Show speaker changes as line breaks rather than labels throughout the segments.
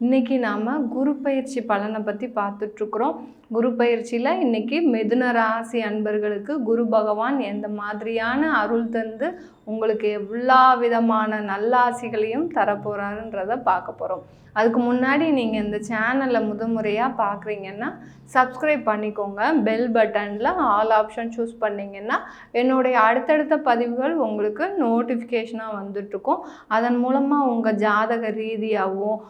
இன்றைக்கி நாம் குரு பயிற்சி பலனை பற்றி பார்த்துட்ருக்குறோம். குரு பயிற்சியில் இன்னைக்கு மிதுன ராசி அன்பர்களுக்கு குரு பகவான் எந்த மாதிரியான அருள் தந்து உங்களுக்கு எல்லா விதமான நல்லாசிகளையும் தரப்போகிறாருன்றத பார்க்க போகிறோம் அதுக்கு முன்னாடி நீங்கள் இந்த சேனலை முதமுறையாக பார்க்குறீங்கன்னா சப்ஸ்கிரைப் பண்ணிக்கோங்க. பெல் பட்டனில் ஆல் ஆப்ஷன் சூஸ் பண்ணிங்கன்னா என்னுடைய அடுத்தடுத்த பதிவுகள் உங்களுக்கு நோட்டிஃபிகேஷனாக வந்துட்ருக்கும். அதன் மூலமாக உங்கள் ஜாதக ரீதியாகவும்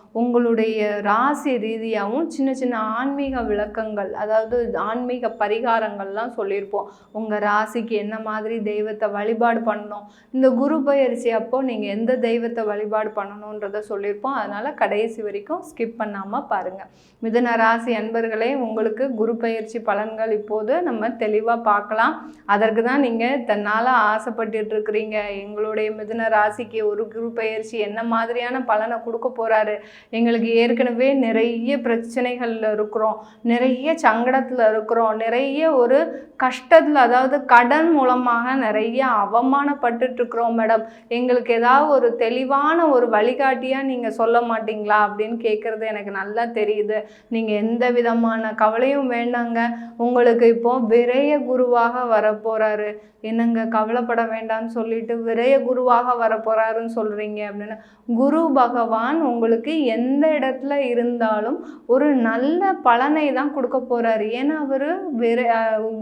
உங்களுடைய ராசி ரீதியாகவும் சின்ன சின்ன ஆன்மீக விளக்கங்கள் அதாவது ஆன்மீக பரிகாரங்கள்லாம் சொல்லியிருப்போம். உங்கள் ராசிக்கு என்ன மாதிரி தெய்வத்தை வழிபாடு பண்ணணும்? இந்த குரு பயிற்சி அப்போ நீங்கள் எந்த தெய்வத்தை வழிபாடு பண்ணணுன்றதை சொல்லியிருப்போம். அதனால் கடைசி வரைக்கும் ஸ்கிப் பண்ணாமல் பாருங்கள் மிதன ராசி அன்பர்களே உங்களுக்கு குரு பயிற்சி பலன்கள் இப்போது நம்ம தெளிவாக பார்க்கலாம். அதற்கு தான் நீங்கள் தன்னால் ஆசைப்பட்டுட்டு இருக்கிறீங்க. எங்களுடைய மிதுன ராசிக்கு ஒரு குரு பயிற்சி என்ன மாதிரியான பலனை கொடுக்க போகிறாரு எங்களுக்கு ஏற்கனவே நிறைய பிரச்சனைகளில் இருக்கிறோம். நிறைய சங்கடத்தில் இருக்கிறோம். நிறைய ஒரு கஷ்டத்தில் அதாவது கடன் மூலமாக நிறைய அவமானப்பட்டுருக்குறோம் மேடம். எங்களுக்கு ஏதாவது ஒரு தெளிவான ஒரு வழிகாட்டியாக நீங்கள் சொல்ல மாட்டீங்களா அப்படின்னு கேட்குறது எனக்கு நல்லா தெரியுது. நீங்கள் எந்த விதமான கவலையும் வேண்டாங்க. உங்களுக்கு இப்போ விரைய குருவாக வரப்போகிறாரு என்னங்க கவலைப்பட வேண்டாம்னு சொல்லிட்டு விரைய குருவாக வரப்போகிறாருன்னு சொல்கிறீங்க அப்படின்னு. குரு பகவான் உங்களுக்கு எந்த இடத்துல இருந்தாலும் ஒரு நல்ல பலனை தான் கொடுக்க போகிறாரு ஏன்னா அவர் விர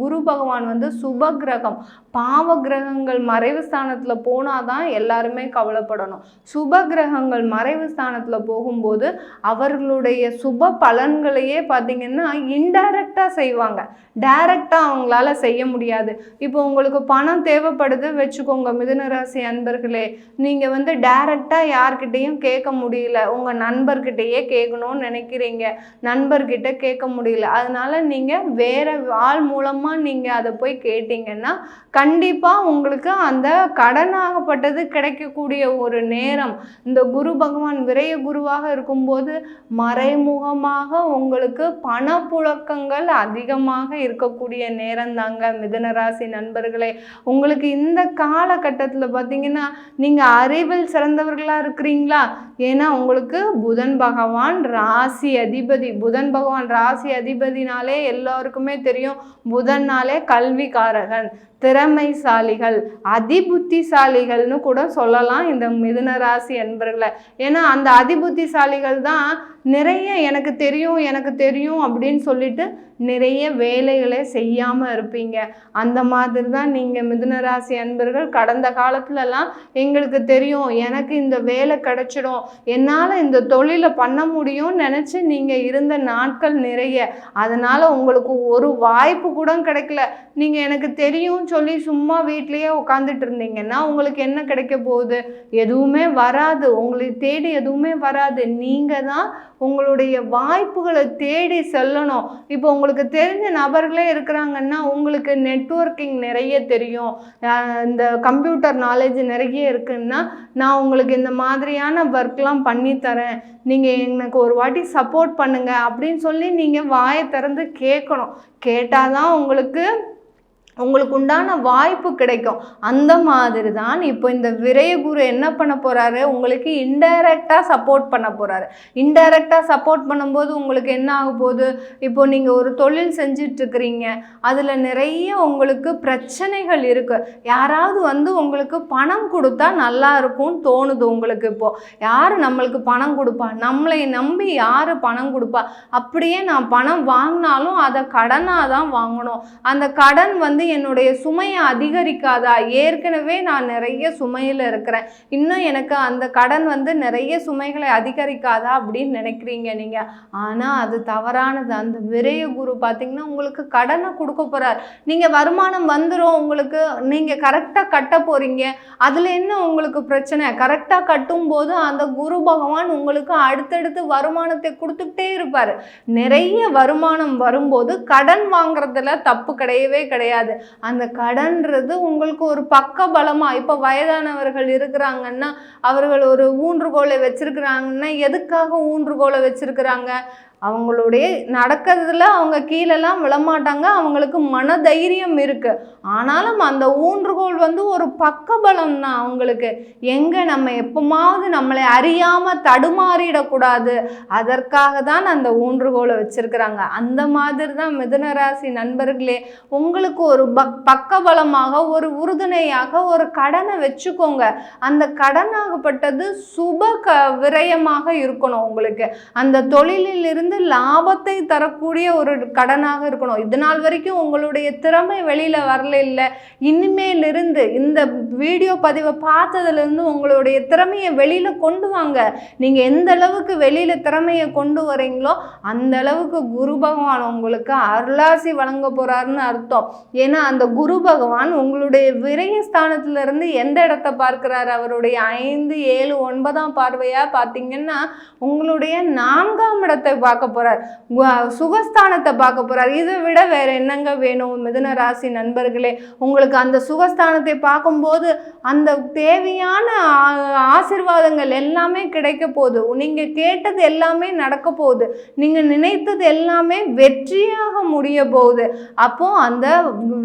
குரு பகவான் வந்து சுப கிரகம் பாவ கிரகங்கள் மறைவு ஸ்தானத்தில் போனால் தான் எல்லாருமே கவலைப்படணும். சுப கிரகங்கள் மறைவு ஸ்தானத்தில் போகும்போது அவர்களுடைய சுப பலன்களையே பார்த்தீங்கன்னா இன்டைரக்டாக செய்வாங்க. டைரக்டாக அவங்களால செய்ய முடியாது. இப்போ உங்களுக்கு பணம் தேவைப்படுது வச்சுக்கோங்க மிதுனராசி அன்பர்களே. நீங்கள் வந்து டைரக்டாக யார்கிட்டேயும் கேட்க முடியல. உங்கள் நண்பர்கிட்டயே கேட்கணும்னு நினைக்கிறீங்க. நண்பர்கிட்ட கேட்க முடியல. அதனால நீங்கள் வேற ஆள் மூலமாக நீங்கள் அதை போய் கேட்டிங்கன்னா கண்டிப்பாக உங்களுக்கு அந்த கடனாகப்பட்டது கிடைக்கக்கூடிய ஒரு நேரம். இந்த குரு பகவான் விரைய குருவாக இருக்கும்போது மறைமுகமாக உங்களுக்கு பணப்புழக்கங்கள் அதிகமாக இருக்கக்கூடிய நேரம் தாங்க மிதனராசி நண்பர்களே. உங்களுக்கு இந்த காலகட்டத்தில் பார்த்தீங்கன்னா நீங்கள் அறிவில் சிறந்தவர்களாக இருக்கிறீங்களா? ஏன்னா உங்களுக்கு புதன் பகவான் பகவான் ராசி அதிபதி. புதன் பகவான் ராசி அதிபதினாலே எல்லோருக்குமே தெரியும் புதன்னாலே கல்விக்காரகன் திறமைசாலிகள் அதிபுத்திசாலிகள்னு கூட சொல்லலாம் இந்த மிதுன ராசி என்பர்களை. ஏன்னா அந்த அதிபுத்திசாலிகள் தான் நிறைய எனக்கு தெரியும் எனக்கு தெரியும் அப்படின்னு சொல்லிட்டு நிறைய வேலைகளை செய்யாமல் இருப்பீங்க. அந்த மாதிரி தான் நீங்கள் மிதுனராசி அன்பர்கள் கடந்த காலத்துலலாம் எங்களுக்கு தெரியும் எனக்கு இந்த வேலை கிடைச்சிடும் என்னால் இந்த தொழிலை பண்ண முடியும்னு நினச்சி நீங்கள் இருந்த நாட்கள் நிறைய. அதனால் உங்களுக்கு ஒரு வாய்ப்பு கூட கிடைக்கல. நீங்கள் எனக்கு தெரியும் சொல்லி சும்மா வீட்லேயே உட்காந்துட்டு இருந்தீங்கன்னா உங்களுக்கு என்ன கிடைக்க போகுது? எதுவுமே வராது. உங்களை தேடி எதுவுமே வராது. நீங்கள் தான் உங்களுடைய வாய்ப்புகளை தேடி செல்லணும். இப்போ உங்களுக்கு தெரிஞ்ச நபர்களே இருக்கிறாங்கன்னா உங்களுக்கு நெட்வொர்க்கிங் நிறைய தெரியும். இந்த கம்ப்யூட்டர் நாலேஜ் நிறைய இருக்குன்னா நான் உங்களுக்கு இந்த மாதிரியான ஒர்க்லாம் பண்ணி தரேன். நீங்கள் எனக்கு ஒரு வாட்டி சப்போர்ட் பண்ணுங்கள் அப்படின்னு சொல்லி நீங்கள் வாயை திறந்து கேட்கணும். கேட்டால் தான் உங்களுக்கு உங்களுக்கு உண்டான வாய்ப்பு கிடைக்கும். அந்த மாதிரி தான் இப்போ இந்த விரயகுரு என்ன பண்ண போகிறாரு உங்களுக்கு இன்டைரக்டாக சப்போர்ட் பண்ண போகிறாரு இன்டைரக்டாக சப்போர்ட் பண்ணும்போது உங்களுக்கு என்ன ஆக போகுது? இப்போ நீங்கள் ஒரு தொழில் செஞ்சிட்ருக்கிறீங்க. அதில் நிறைய உங்களுக்கு பிரச்சனைகள் இருக்குது யாராவது வந்து உங்களுக்கு பணம் கொடுத்தா நல்லா இருக்கும்னு தோணுது உங்களுக்கு இப்போது யார் நம்மளுக்கு பணம் கொடுப்பா? நம்மளை நம்பி யார் பணம் கொடுப்பா? அப்படியே நான் பணம் வாங்கினாலும் அதை கடனாக தான் வாங்கணும். அந்த கடன் வந்து என்னுடைய சுமையை அதிகரிக்காதா? ஏற்கனவே நான் நிறைய சுமையில் இருக்கிறேன். இன்னும் எனக்கு அந்த கடன் வந்து நிறைய சுமைகளை அதிகரிக்காதா அப்படின்னு நினைக்கிறீங்க நீங்கள் ஆனால் அது தவறானது. அந்த விரைய குரு பார்த்தீங்கன்னா உங்களுக்கு கடனை கொடுக்க போகிறார் நீங்கள் வருமானம் வந்துடும் உங்களுக்கு நீங்கள் கரெக்டாக கட்ட போகிறீங்க அதில் என்ன உங்களுக்கு பிரச்சனை? கரெக்டாக கட்டும் போது அந்த குரு பகவான் உங்களுக்கு அடுத்தடுத்து வருமானத்தை கொடுத்துக்கிட்டே இருப்பார். நிறைய வருமானம் வரும்போது கடன் வாங்குறதுல தப்பு கிடையவே கிடையாது. அந்த கடன்றது உங்களுக்கு ஒரு பக்க பலமா இப்போ வயதானவர்கள் இருக்கிறாங்கன்னா அவர்கள் ஒரு ஊன்றுகோலை வச்சிருக்கிறாங்கன்னா எதுக்காக ஊன்றுகோலை வச்சிருக்கிறாங்க? அவங்களுடைய நடக்கிறதுல அவங்க கீழெல்லாம் விழமாட்டாங்க. அவங்களுக்கு மன தைரியம் ஆனாலும் அந்த ஊன்றுகோல் வந்து ஒரு பக்கபலம் தான் அவங்களுக்கு. எங்கே நம்ம எப்பமாவது நம்மளை அறியாமல் தடுமாறிடக்கூடாது. அதற்காக தான் அந்த ஊன்றுகோலை வச்சுருக்குறாங்க. அந்த மாதிரி தான் மிதுனராசி நண்பர்களே உங்களுக்கு ஒரு பக் பக்கபலமாக ஒரு உறுதுணையாக ஒரு கடனை வச்சுக்கோங்க. அந்த கடனாகப்பட்டது சுப க விரயமாக இருக்கணும் உங்களுக்கு. அந்த தொழிலில் இருந்து லாபத்தை தரக்கூடிய ஒரு கடனாக இருக்கணும். இது நாள் வரைக்கும் உங்களுடைய திறமை வெளியில் வரல இல்லை. இனிமேலிருந்து இந்த வீடியோ பதிவை பார்த்ததுலேருந்து உங்களுடைய திறமையை வெளியில் கொண்டு வாங்க. நீங்கள் எந்த அளவுக்கு வெளியில் திறமையை கொண்டு வரீங்களோ அந்த அளவுக்கு குரு பகவான் உங்களுக்கு அருளாசி வழங்க போகிறாருன்னு அர்த்தம். ஏன்னா அந்த குரு பகவான் உங்களுடைய விரைய இருந்து எந்த இடத்த பார்க்குறாரு? அவருடைய ஐந்து ஏழு ஒன்பதாம் பார்வையாக பார்த்தீங்கன்னா உங்களுடைய நான்காம் இடத்தை பார்க்க பார்க்க போகிறார் சுகஸ்தானத்தை பார்க்க போகிறார் இதை விட வேற என்னங்க வேணும்? மிதுன ராசி நண்பர்களே உங்களுக்கு அந்த சுகஸ்தானத்தை பார்க்கும்போது அந்த தேவையான ஆசிர்வாதங்கள் ஆசீர்வாதங்கள் எல்லாமே கிடைக்க போகுது. நீங்கள் கேட்டது எல்லாமே நடக்க போகுது. நீங்கள் நினைத்தது எல்லாமே வெற்றியாக முடிய போகுது. அப்போ அந்த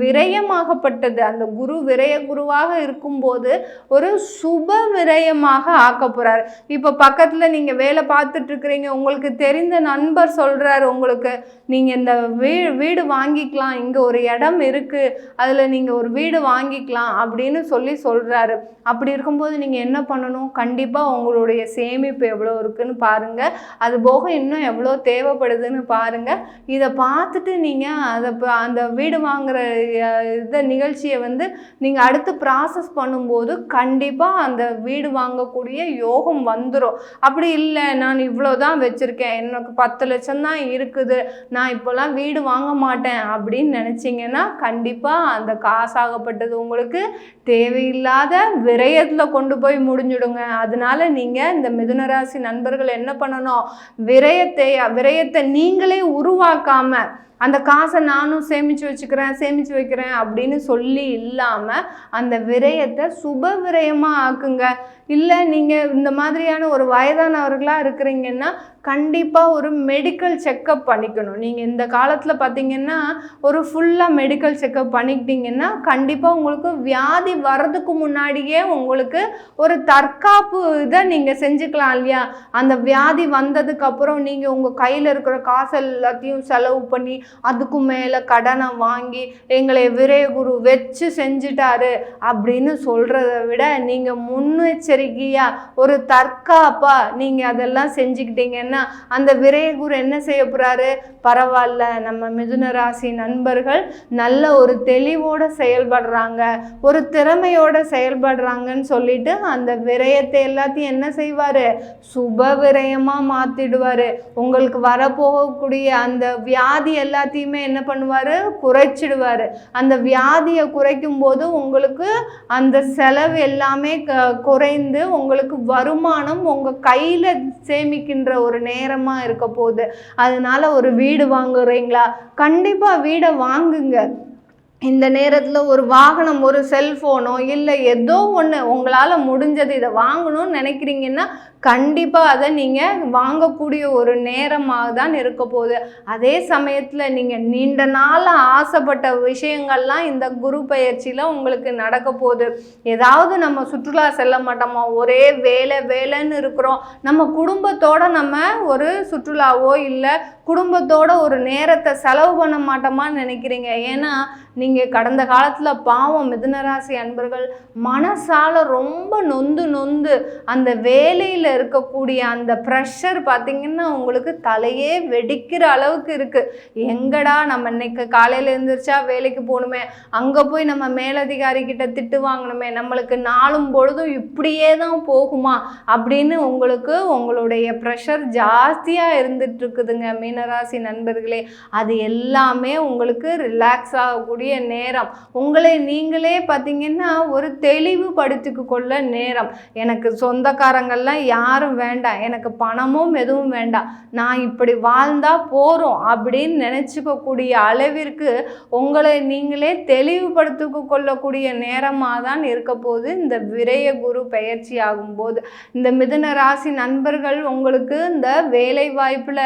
விரயமாகப்பட்டது அந்த குரு விரய குருவாக இருக்கும்போது ஒரு சுப விரயமாக ஆக்க போகிறார் இப்போ பக்கத்தில் நீங்கள் வேலை பார்த்துட்ருக்குறீங்க உங்களுக்கு தெரிந்த நண்பர் சொல்கிறார் உங்களுக்கு நீங்கள் இந்த வீ வீடு வாங்கிக்கலாம் இங்கே ஒரு இடம் இருக்குது அதில் நீங்கள் ஒரு வீடு வாங்கிக்கலாம் அப்படின்னு சொல்லி சொல்கிறாரு அப்படி இருக்கும்போது நீங்கள் என்ன பண்ணணும்? கண்டிப்பாக உங்களுடைய சேமிப்பு எவ்வளோ இருக்குன்னு பாருங்கள் அது போக இன்னும் எவ்வளோ தேவைப்படுதுன்னு பாருங்கள் இதை பார்த்துட்டு நீங்கள் அதை அந்த வீடு வாங்குகிற இதை நிகழ்ச்சியை வந்து நீங்கள் அடுத்து ப்ராசஸ் பண்ணும்போது கண்டிப்பாக அந்த வீடு வாங்கக்கூடிய யோகம் வந்துடும் அப்படி இல்லை நான் இவ்வளோ தான் வச்சுருக்கேன் எனக்கு பத்து பத்து லட்சம் தான் இருக்குது. நான் இப்போல்லாம் வீடு வாங்க மாட்டேன் அப்படின்னு நினச்சிங்கன்னா கண்டிப்பாக அந்த காசாகப்பட்டது உங்களுக்கு தேவையில்லாத விரயத்தில் கொண்டு போய் முடிஞ்சிடுங்க. அதனால நீங்கள் இந்த மிதுனராசி நண்பர்கள் என்ன பண்ணணும்? விரயத்தை விரயத்தை நீங்களே உருவாக்காமல் அந்த காசை நானும் சேமித்து வச்சுக்கிறேன் சேமித்து வைக்கிறேன் அப்படின்னு சொல்லி இல்லாமல் அந்த விரயத்தை சுப விரயமாக ஆக்குங்க. இல்லை நீங்கள் இந்த மாதிரியான ஒரு வயதானவர்களாக இருக்கிறீங்கன்னா கண்டிப்பாக ஒரு மெடிக்கல் செக்கப் பண்ணிக்கணும். நீங்கள் இந்த காலத்தில் பார்த்தீங்கன்னா ஒரு ஃபுல்லாக மெடிக்கல் செக்கப் பண்ணிக்கிட்டீங்கன்னா கண்டிப்பாக உங்களுக்கு வியாதி வர்றதுக்கு முன்னாடியே உங்களுக்கு ஒரு தற்காப்பு இதை நீங்கள் செஞ்சுக்கலாம் இல்லையா? அந்த வியாதி வந்ததுக்கப்புறம் நீங்கள் உங்கள் கையில் இருக்கிற காசு எல்லாத்தையும் செலவு பண்ணி அதுக்கும் மேலே கடனை வாங்கி எங்களை விரயகுரு வச்சு செஞ்சிட்டாரு அப்படின்னு சொல்கிறத விட நீங்கள் முன்னெச்சரிக்கையாக ஒரு தற்காப்பாக நீங்கள் அதெல்லாம் செஞ்சுக்கிட்டீங்கன்னா அந்த விரயகுரு என்ன செய்ய போகிறாரு பரவாயில்ல நம்ம மிதுன ராசி நண்பர்கள் நல்ல ஒரு தெளிவோட செயல்படுறாங்க ஒரு திறமையோட செயல்படுறாங்கன்னு சொல்லிட்டு அந்த விரயத்தை எல்லாத்தையும் என்ன செய்வார்? சுப விரயமாக மாற்றிடுவார் உங்களுக்கு வரப்போகக்கூடிய அந்த வியாதி எல்லாம் எல்லாத்தையுமே என்ன பண்ணுவார்? குறைச்சிடுவார். அந்த வியாதியை குறைக்கும் போது உங்களுக்கு அந்த செலவு எல்லாமே க- குறைந்து உங்களுக்கு வருமானம் உங்கள் கையில் சேமிக்கின்ற ஒரு நேரமாக இருக்க போகுது. அதனால் ஒரு வீடு வாங்குறீங்களா? கண்டிப்பாக வீடை வாங்குங்க. இந்த நேரத்தில் ஒரு வாகனம் ஒரு செல்ஃபோனோ இல்லை ஏதோ ஒன்று உங்களால் முடிஞ்சது இதை வாங்கணும்னு நினைக்கிறீங்கன்னா கண்டிப்பாக அதை நீங்கள் வாங்கக்கூடிய ஒரு நேரமாக தான் இருக்க போகுது. அதே சமயத்தில் நீங்கள் நீண்ட நாள் ஆசைப்பட்ட விஷயங்கள்லாம் இந்த குரு பயிற்சியில் உங்களுக்கு நடக்க போகுது. ஏதாவது நம்ம சுற்றுலா செல்ல மாட்டோமா? ஒரே வேலை வேலைன்னு இருக்கிறோம். நம்ம குடும்பத்தோட நம்ம ஒரு சுற்றுலாவோ இல்லை குடும்பத்தோட ஒரு நேரத்தை செலவு பண்ண மாட்டோமான்னு நினைக்கிறீங்க? ஏன்னா நீங்கள் கடந்த காலத்தில் பாவம் மிதுனராசி அன்பர்கள் மனசால ரொம்ப நொந்து நொந்து அந்த வேலையில் இருக்கக்கூடிய அந்த ப்ரெஷர் பார்த்திங்கன்னா உங்களுக்கு தலையே வெடிக்கிற அளவுக்கு இருக்குது எங்கடா நம்ம இன்னைக்கு காலையில் எழுந்திரிச்சா வேலைக்கு போகணுமே? அங்கே போய் நம்ம மேலதிகாரி கிட்ட திட்டு வாங்கணுமே? நம்மளுக்கு நாளும் பொழுதும் இப்படியே தான் போகுமா? அப்படின்னு உங்களுக்கு உங்களுடைய ப்ரெஷர் ஜாஸ்தியாக இருந்துட்டு இருக்குதுங்க. மீனராசி நண்பர்களே அது எல்லாமே உங்களுக்கு ரிலாக்ஸ் ஆகக்கூடிய நேரம். உங்களை நீங்களே பார்த்தீங்கன்னா ஒரு தெளிவுபடுத்திக்க கொள்ள நேரம். எனக்கு சொந்தக்காரங்கள்லாம் யாரும் வேண்டாம். எனக்கு பணமும் எதுவும் வேண்டாம். நான் இப்படி வாழ்ந்தா போகிறோம் அப்படின்னு நினச்சிக்கக்கூடிய அளவிற்கு உங்களை நீங்களே தெளிவுபடுத்திக்க கொள்ளக்கூடிய நேரமாக தான் இருக்க போது இந்த விரய குரு பயிற்சி ஆகும்போது. இந்த மிதுன ராசி நண்பர்கள் உங்களுக்கு இந்த வேலை வாய்ப்பில்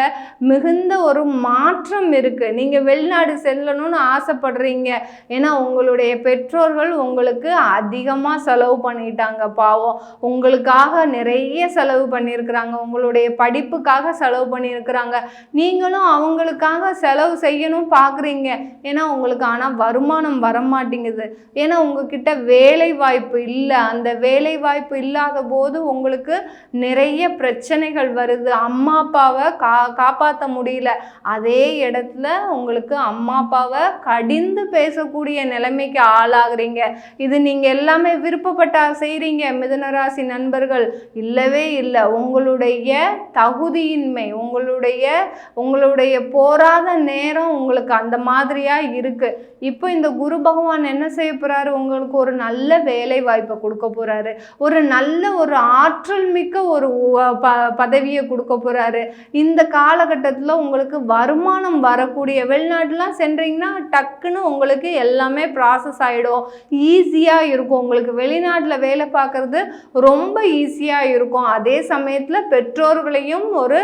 மிகுந்த ஒரு மாற்றம் இருக்குது நீங்கள் வெளிநாடு செல்லணும்னு ஆசைப்படுறீங்க. ஏன்னா உங்களுடைய பெற்றோர்கள் உங்களுக்கு அதிகமாக செலவு பண்ணிட்டாங்க பாவம். உங்களுக்காக நிறைய செலவு பண்ணியிருக்கிறாங்க. உங்களுடைய படிப்புக்காக செலவு பண்ணியிருக்கிறாங்க. நீங்களும் அவங்களுக்காக செலவு செய்யணும் பார்க்குறீங்க ஏன்னா உங்களுக்கு ஆனால் வருமானம் வரமாட்டேங்குது. ஏன்னா உங்ககிட்ட வேலை வாய்ப்பு இல்லை. அந்த வேலை வாய்ப்பு இல்லாத போது உங்களுக்கு நிறைய பிரச்சனைகள் வருது. அம்மா அப்பாவை கா காப்பாற்ற முடியும் முடியல. அதே இடத்துல உங்களுக்கு அம்மா அப்பாவை கடிந்து பேசக்கூடிய நிலைமைக்கு ஆளாகிறீங்க. இது நீங்கள் எல்லாமே விருப்பப்பட்டா செய்கிறீங்க மிதனராசி நண்பர்கள். இல்லவே இல்லை. உங்களுடைய தகுதியின்மை உங்களுடைய உங்களுடைய போராத நேரம் உங்களுக்கு அந்த மாதிரியாக இருக்குது இப்போ இந்த குரு பகவான் என்ன செய்ய போகிறாரு உங்களுக்கு ஒரு நல்ல வேலை வாய்ப்பை கொடுக்க போகிறாரு ஒரு நல்ல ஒரு ஆற்றல் மிக்க ஒரு ப பதவியை கொடுக்க போகிறாரு இந்த காலகட்டத்தில் உங்களுக்கு வருமானம் வரக்கூடிய வெளிநாட்டுலாம் சென்றீங்கன்னா டக்குன்னு உங்களுக்கு எல்லாமே ப்ராசஸ் ஆகிடும் ஈஸியாக இருக்கும். உங்களுக்கு வெளிநாட்டில் வேலை பார்க்குறது ரொம்ப ஈஸியாக இருக்கும். அதே சமயத்தில் பெற்றோர்களையும் ஒரு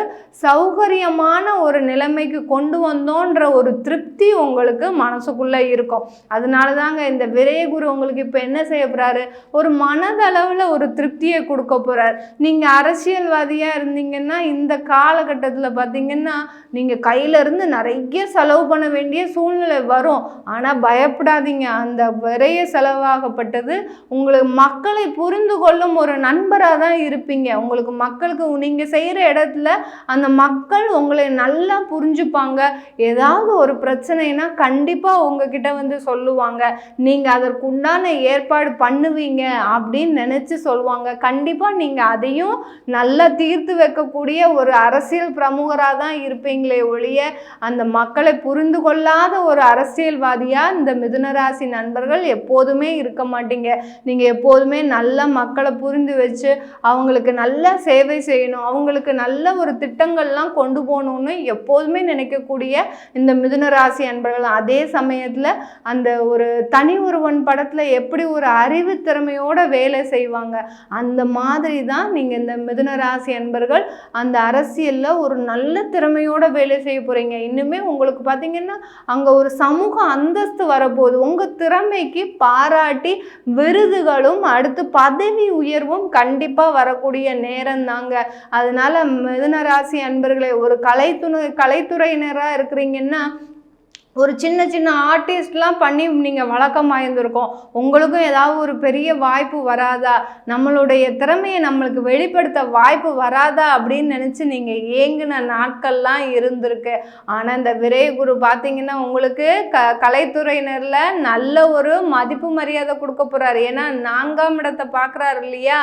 சௌகரியமான ஒரு நிலைமைக்கு கொண்டு வந்தோன்ற ஒரு திருப்தி உங்களுக்கு மனசுக்குள்ளே இருக்கும். அதனால தாங்க இந்த விரயகுரு உங்களுக்கு இப்போ என்ன செய்ய போகிறாரு ஒரு மனதளவில் ஒரு திருப்தியை கொடுக்க போகிறார் நீங்கள் அரசியல்வாதியாக இருந்தீங்கன்னா இந்த காலகட்டத்தில் பார்த்தீங்கன்னா நீங்கள் கையில இருந்து நிறைய செலவு பண்ண வேண்டிய சூழ்நிலை வரும். ஆனால் பயப்படாதீங்க. அந்த விரைய செலவாகப்பட்டது உங்களுக்கு மக்களை புரிந்து கொள்ளும் ஒரு நண்பராக தான் இருப்பீங்க. உங்களுக்கு மக்களுக்கு நீங்கள் செய்கிற இடத்துல அந்த மக்கள் உங்களை நல்லா புரிஞ்சுப்பாங்க. ஏதாவது ஒரு பிரச்சனைனா கண்டிப்பாக உங்ககிட்ட வந்து சொல்லுவாங்க. நீங்கள் அதற்குண்டான ஏற்பாடு பண்ணுவீங்க அப்படின்னு நினச்சி சொல்லுவாங்க. கண்டிப்பாக நீங்கள் அதையும் நல்லா தீர்த்து வைக்கக்கூடிய ஒரு அரசியல் பிரமுகராக தான் இருப்பீங்களே ஒழிய அந்த மக்களை புரிந்து கொள்ளாத ஒரு அரசியல்வாதியாக இந்த மிதுனராசி நண்பர்கள் எப்போதுமே இருக்க மாட்டீங்க. நீங்கள் எப்போதுமே நல்ல மக்களை புரிந்து வச்சு அவங்களுக்கு நல்ல சேவை செய்யணும். அவங்களுக்கு நல்ல ஒரு திட்டங்கள்லாம் கொண்டு போகணும்னு எப்போதுமே நினைக்கக்கூடிய இந்த மிதுனராசி அன்பர்கள். அதே சமயத்தில் அந்த ஒரு தனி ஒருவன் படத்தில் எப்படி ஒரு அறிவு திறமையோட வேலை செய்வாங்க? அந்த மாதிரி தான் நீங்கள் இந்த மிதுனராசி அன்பர்கள் அந்த அரசியலில் ஒரு நல்ல திறமையோட வேலை செய்ய போகிறீங்க இன்னுமே உங்களுக்கு பார்த்தீங்கன்னா அங்கே ஒரு சமூக அந்தஸ்து வரப்போகுது. உங்கள் திறமைக்கு பாராட்டி விருதுகளும் அடுத்து பதவி உயர்வும் கண்டிப்பாக வரக்கூடிய நேரம் தாங்க. அதனால் மிதுனராசி அன்பர்களை அன்பர்களே ஒரு கலைத்துணை கலைத்துறையினராக இருக்கிறீங்கன்னா ஒரு சின்ன சின்ன ஆர்டிஸ்ட்லாம் பண்ணி நீங்கள் வழக்கமாயிருந்திருக்கோம். உங்களுக்கும் ஏதாவது ஒரு பெரிய வாய்ப்பு வராதா? நம்மளுடைய திறமையை நம்மளுக்கு வெளிப்படுத்த வாய்ப்பு வராதா? அப்படின்னு நினச்சி நீங்கள் ஏங்கின நாட்கள்லாம் இருந்திருக்கு. ஆனால் இந்த விரைகுரு பார்த்தீங்கன்னா உங்களுக்கு க கலைத்துறையினரில் நல்ல ஒரு மதிப்பு மரியாதை கொடுக்க போகிறாரு ஏன்னா நான்காம் இடத்தை பார்க்குறாரு இல்லையா?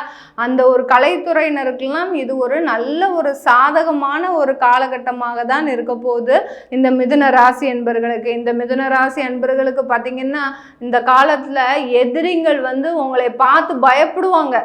அந்த ஒரு கலைத்துறையினருக்கெல்லாம் இது ஒரு நல்ல ஒரு சாதகமான ஒரு காலகட்டமாக தான் இருக்க போகுது. இந்த மிதுன ராசி என்பர்களுக்கு. இந்த மிதுன ராசி அன்பர்களுக்கு பார்த்தீங்கன்னா இந்த காலத்தில் எதிரிகள் வந்து உங்களை பார்த்து பயப்படுவாங்க.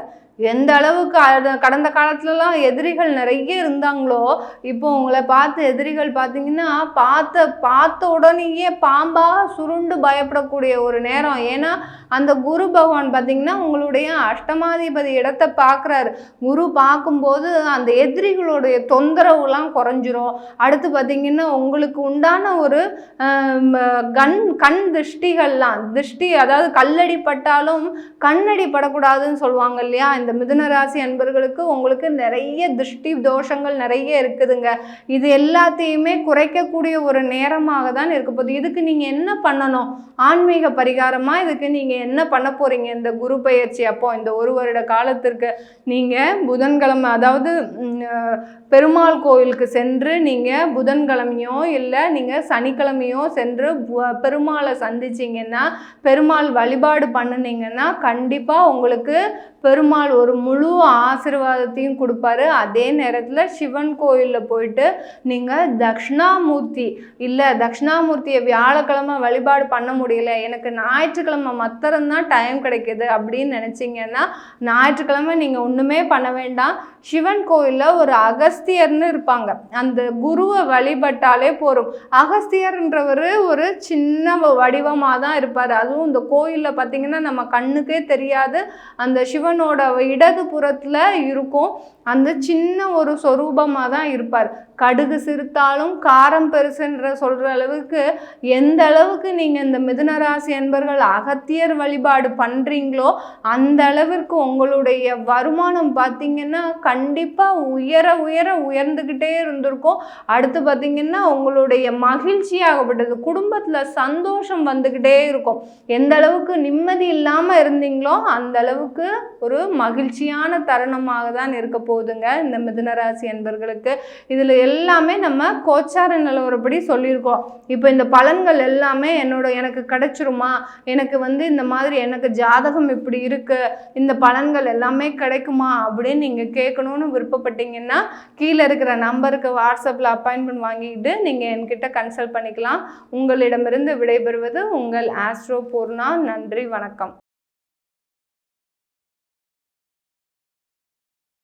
எந்த அளவுக்கு கடந்த காலத்துலலாம் எதிரிகள் நிறைய இருந்தாங்களோ இப்போ உங்களை பார்த்து எதிரிகள் பார்த்தீங்கன்னா பார்த்த பார்த்த உடனேயே பாம்பா சுருண்டு பயப்படக்கூடிய ஒரு நேரம். ஏன்னா அந்த குரு பகவான் பார்த்தீங்கன்னா உங்களுடைய அஷ்டமாதிபதி இடத்தை பார்க்குறாரு. குரு பார்க்கும்போது அந்த எதிரிகளுடைய தொந்தரவுலாம் குறைஞ்சிரும். அடுத்து பார்த்தீங்கன்னா உங்களுக்கு உண்டான ஒரு கண் கண் திருஷ்டிகள்லாம் திருஷ்டி அதாவது கல்லடி பட்டாலும் கண்ணடி படக்கூடாதுன்னு சொல்லுவாங்க இல்லையா? இந்த மிதுன ராசி அன்பர்களுக்கு உங்களுக்கு நிறைய திருஷ்டி தோஷங்கள் நிறைய இருக்குதுங்க. இது எல்லாத்தையுமே குறைக்கக்கூடிய ஒரு நேரமாக தான் இருக்க போகுது. இதுக்கு நீங்கள் என்ன பண்ணணும்? ஆன்மீக பரிகாரமாக இதுக்கு நீங்கள் என்ன பண்ண போகிறீங்க இந்த குரு பயிற்சி அப்போ இந்த ஒரு வருட காலத்திற்கு நீங்கள் புதன்கிழமை அதாவது பெருமாள் கோவிலுக்கு சென்று நீங்கள் புதன்கிழமையோ இல்லை நீங்கள் சனிக்கிழமையோ சென்று பெருமாளை சந்திச்சிங்கன்னா பெருமாள் வழிபாடு பண்ணுனீங்கன்னா கண்டிப்பாக உங்களுக்கு பெருமாள் ஒரு முழு ஆசீர்வாதத்தையும் கொடுப்பாரு. அதே நேரத்தில் சிவன் கோயிலில் போயிட்டு நீங்கள் தக்ஷணாமூர்த்தி இல்லை தக்ஷணாமூர்த்தியை வியாழக்கிழமை வழிபாடு பண்ண முடியல எனக்கு ஞாயிற்றுக்கிழமை மத்திரம்தான் டைம் கிடைக்கிது அப்படின்னு நினச்சிங்கன்னா ஞாயிற்றுக்கிழமை நீங்கள் ஒன்றுமே பண்ண வேண்டாம். சிவன் கோயிலில் ஒரு அகஸ்தியர்னு இருப்பாங்க. அந்த குருவை வழிபட்டாலே போதும் அகஸ்தியர்ன்றவர் ஒரு சின்ன வடிவமாக தான் இருப்பார். அதுவும் இந்த கோயிலில் பார்த்தீங்கன்னா நம்ம கண்ணுக்கே தெரியாது. அந்த சிவன் சிவனோட இடது புறத்தில் இருக்கும். அந்த சின்ன ஒரு சொரூபமாக தான் இருப்பார். கடுகு சிறுத்தாலும் காரம் பெருசுன்ற சொல்கிற அளவுக்கு எந்த அளவுக்கு நீங்கள் இந்த மிதுனராசி என்பர்கள் அகத்தியர் வழிபாடு பண்ணுறீங்களோ அந்த அளவிற்கு உங்களுடைய வருமானம் பார்த்தீங்கன்னா கண்டிப்பாக உயர உயர உயர்ந்துக்கிட்டே இருந்திருக்கும். அடுத்து பார்த்தீங்கன்னா உங்களுடைய மகிழ்ச்சியாகப்பட்டது. குடும்பத்தில் சந்தோஷம் வந்துக்கிட்டே இருக்கும். எந்த அளவுக்கு நிம்மதி இல்லாமல் இருந்தீங்களோ அந்த அளவுக்கு ஒரு மகிழ்ச்சியான தருணமாக தான் இருக்க போகுதுங்க. இந்த மிதுனராசி என்பர்களுக்கு இதில் எல்லாமே நம்ம கோச்சார நிலவரப்படி சொல்லியிருக்கோம். இப்போ இந்த பலன்கள் எல்லாமே என்னோட எனக்கு கிடைச்சிருமா? எனக்கு வந்து இந்த மாதிரி எனக்கு ஜாதகம் இப்படி இருக்குது இந்த பலன்கள் எல்லாமே கிடைக்குமா? அப்படின்னு நீங்கள் கேட்கணும்னு விருப்பப்பட்டீங்கன்னா கீழே இருக்கிற நம்பருக்கு வாட்ஸ்அப்பில் அப்பாயின்மெண்ட் வாங்கிக்கிட்டு நீங்கள் என்கிட்ட கன்சல்ட் பண்ணிக்கலாம். உங்களிடமிருந்து விடைபெறுவது உங்கள் ஆஸ்ட்ரோ பூர்ணா. நன்றி வணக்கம்.